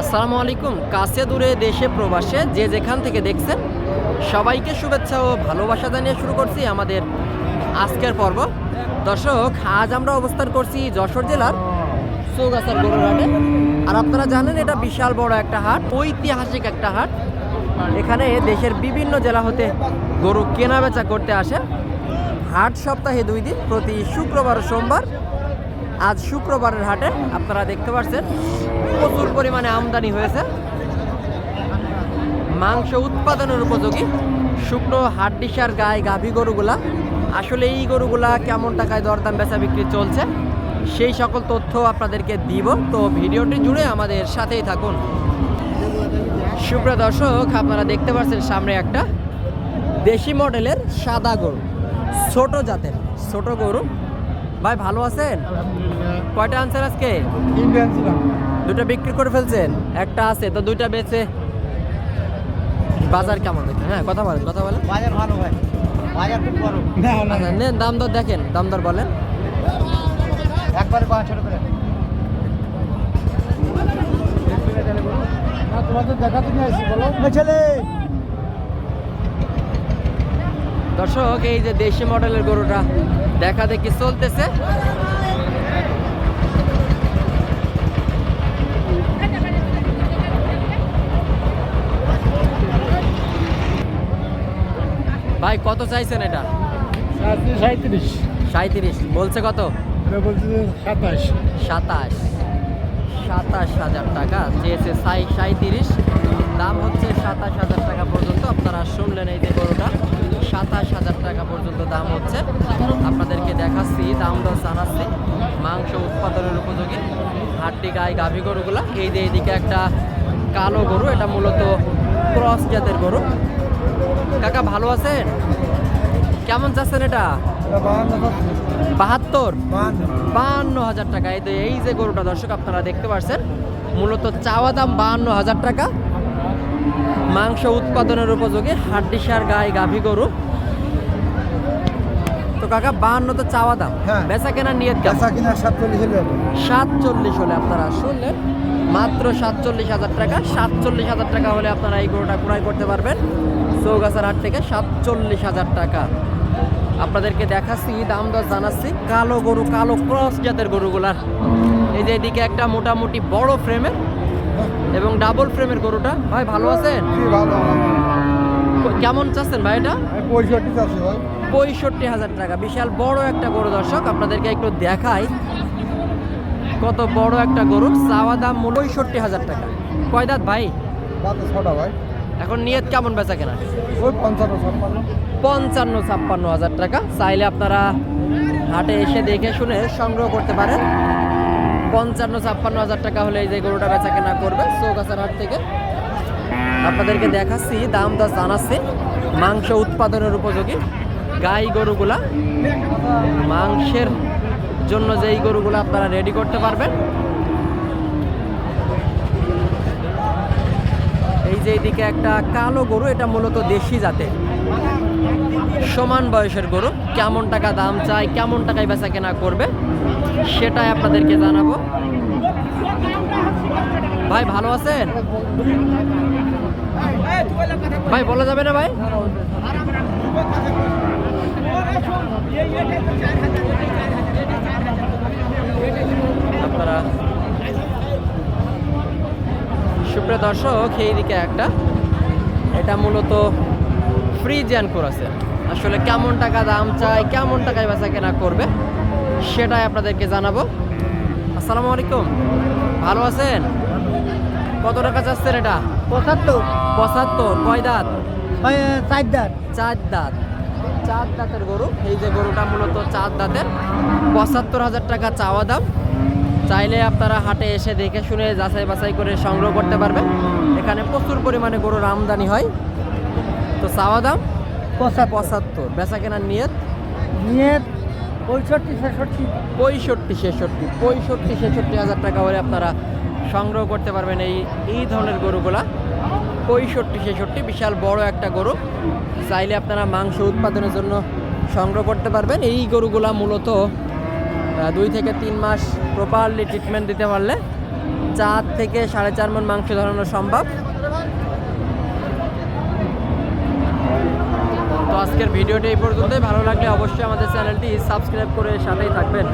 আসসালামু আলাইকুম। কাছে দূরে দেশে প্রবাসে যে যেখান থেকে দেখছেন, সবাইকে শুভেচ্ছা ও ভালোবাসা জানিয়ে শুরু করছি আমাদের আজকের পর্ব। দর্শক, আজ আমরা অবস্থান করছি যশোর জেলার চৌগাছার গরুর হাটে আর আপনারা জানেন, এটা বিশাল বড় একটা হাট, ঐতিহাসিক একটা হাট। এখানে দেশের বিভিন্ন জেলা হতে গরু কেনা বেচা করতে আসে। হাট সপ্তাহে দুই দিন, প্রতি শুক্রবার সোমবার আজ শুক্রবারের হাটে আপনারা দেখতে পাচ্ছেন প্রচুর পরিমাণে আমদানি হয়েছে। মাংস উৎপাদনের উপযোগী। শুকনো হাড্ডিসার গায়ে গাভী গরুগুলা। আসলে এই গরুগুলা কেমন টাকায় দরদাম বেচা বিক্রি চলছে, সেই সকল তথ্য আপনাদেরকে দিব। তো ভিডিওটি জুড়ে আমাদের সাথেই থাকুন। সুপ্রিয় দর্শক, আপনারা দেখতে পাচ্ছেন সামনে একটা দেশি মডেলের সাদা গরু। ছোট জাতের, ছোট গরু। ভাই ভালো আছেন? কয়টা আনছেন আজকে? দুটো বিক্রি করে ফেলছেন? একটা আছে তো দুইটা বেচে বাজার কেমন দেখেন? হ্যাঁ কথা বলেন কথা বলেন। বাজার ভালো ভাই। বাজার খুব বড় না না নেন দাম দর দেখেন দাম দর বলেন। একবারে পাঁচশো করে। তোমাদের দেখাতে নিয়ে আসি বলো। ছেলে দর্শক এই যে দেশি মডেলের গরুটা দেখা দেখি চলতেছে। ভাই কত চাইছেন এটা? সাঁত্রিশ সাঁত্রিশ বলছে কত? সাতাশ। সাতাশ। সাতাশ হাজার টাকা। চেয়েছে সাঁত্রিশ দাম হচ্ছে সাতাশ উৎপাদনের উপযোগী। হাড্ডি গায়ে গাভী গরুগুলা। এই যে এইদিকে একটা কালো গরু, এটা মূলত ক্রস জাতের গরু। কাকা, ভালো আছেন? কেমন চাচ্ছেন এটা? বাহাত্তর? বাহান্ন হাজার টাকা। এই তো এই যে গরুটা দর্শক, আপনারা দেখতে পাচ্ছেন মূলত চাওয়া দাম বাহান্ন হাজার টাকা। মাংস উৎপাদনের উপযোগী হাড্ডিসার গায়ে গাভী গরু। তো কাকা? বাহান্ন তো চাওয়া দাম। হ্যাঁ। বেচা কেনার নিয়ত কেমন? বেচা কিনা সাতচল্লিশ হলে সাতচল্লিশ হলে আপনারা শুনলেন। মাত্র সাতচল্লিশ হাজার টাকা। সাতচল্লিশ হাজার টাকা হলে আপনারা এই গরুটা ক্রয় করতে পারবেন। চৌগাছার হাট থেকে সাতচল্লিশ হাজার টাকা। আপনাদেরকে দেখাচ্ছি দাম দর জানাচ্ছি। কালো গরু কালো ক্রস জাতের গরুগুলার। এই যে এদিকে একটা মোটামুটি বড় ফ্রেমের এবং ডাবল ফ্রেমের গরুটা। ভাই ভালো আছেন? ভালো। কেমন চাচ্ছেন ভাই এটা? পঁয়ষট্টি আছে ভাই। পঁয়ষট্টি হাজার টাকা। বিশাল বড় একটা গরু দর্শক আপনাদেরকে একটু দেখাই। কত বড় একটা গরু চাওয়া দাম পঁয়ষট্টি হাজার টাকা। কয় দাঁত ভাই? ছটা ভাই। এখন নিয়ত কেমন বেচা কেনা? ওই পঞ্চান্ন ছাপ্পান্ন। পঞ্চান্ন ছাপ্পান্ন হাজার টাকা। চাইলে আপনারা হাটে এসে দেখে শুনে সংগ্রহ করতে পারেন। পঞ্চান্ন ছাপ্পান্ন হাজার টাকা হলে এই যে গরুটা বেচা কেনা করবে চৌগাছার হাট থেকে। আপনাদেরকে দেখাচ্ছি, দাম দর জানাচ্ছি, মাংস উৎপাদনের উপযোগী। গাই গরুগুলা, মাংসের জন্য যেই গরুগুলো আপনারা রেডি করতে পারবেন। এই যে এইদিকে একটা কালো গরু, এটা মূলত দেশি জাতের। সমান বয়সের গরু, কেমন টাকা দাম চাই, কেমন টাকায় বেচা কেনা করবে, সেটাই আপনাদেরকে জানাব। ভাই, ভালো আছেন? ভাই, বলা যাবে না ভাই? আপনারা সুপ্রিয় দর্শক, এইদিকে একটা। এটা মূলত ফ্রি ফ্রিজিয়ান আছে। আসলে কেমন টাকা দাম চাই, কেমন টাকায় বেচা কেনা করবে, সেটাই আপনাদেরকে জানাব। আসসালামু আলাইকুম। ভালো আছেন? কত টাকা চাচ্ছেন এটা? পঁচাত্তর। পঁচাত্তর। কয় দাঁত? চার দাঁত। চার দাঁত। চার দাঁতের গরু। এই যে গরুটা মূলত চার দাঁতের। পঁচাত্তর হাজার টাকা চাওয়া দাম। চাইলে আপনারা হাটে এসে দেখে শুনে যাচাই বাছাই করে সংগ্রহ করতে পারবেন। এখানে প্রচুর পরিমাণে গরুর আমদানি হয়। তো চাওয়া দাম? পঁচাত্তর। বেচা কেনার নিয়ত? নিয়ে পঁয়ষট্টি, ছেষট্টি? পঁয়ষট্টি ছেষট্টি। পঁয়ষট্টি হাজার টাকা হলে আপনারা সংগ্রহ করতে পারবেন এই এই ধরনের গরুগুলা। পঁয়ষট্টি, ছেষট্টি, বিশাল বড় একটা গরু। চাইলে আপনারা মাংস উৎপাদনের জন্য সংগ্রহ করতে পারবেন। এই গরুগুলা মূলত দুই থেকে তিন মাস প্রপারলি ট্রিটমেন্ট দিতে পারলে চার থেকে সাড়ে চার মন মাংস ধরানো সম্ভব। তো আজকের ভিডিওটি এই পর্যন্তই। ভালো লাগলে অবশ্যই আমাদের চ্যানেলটি সাবস্ক্রাইব করে সাথেই থাকবেন।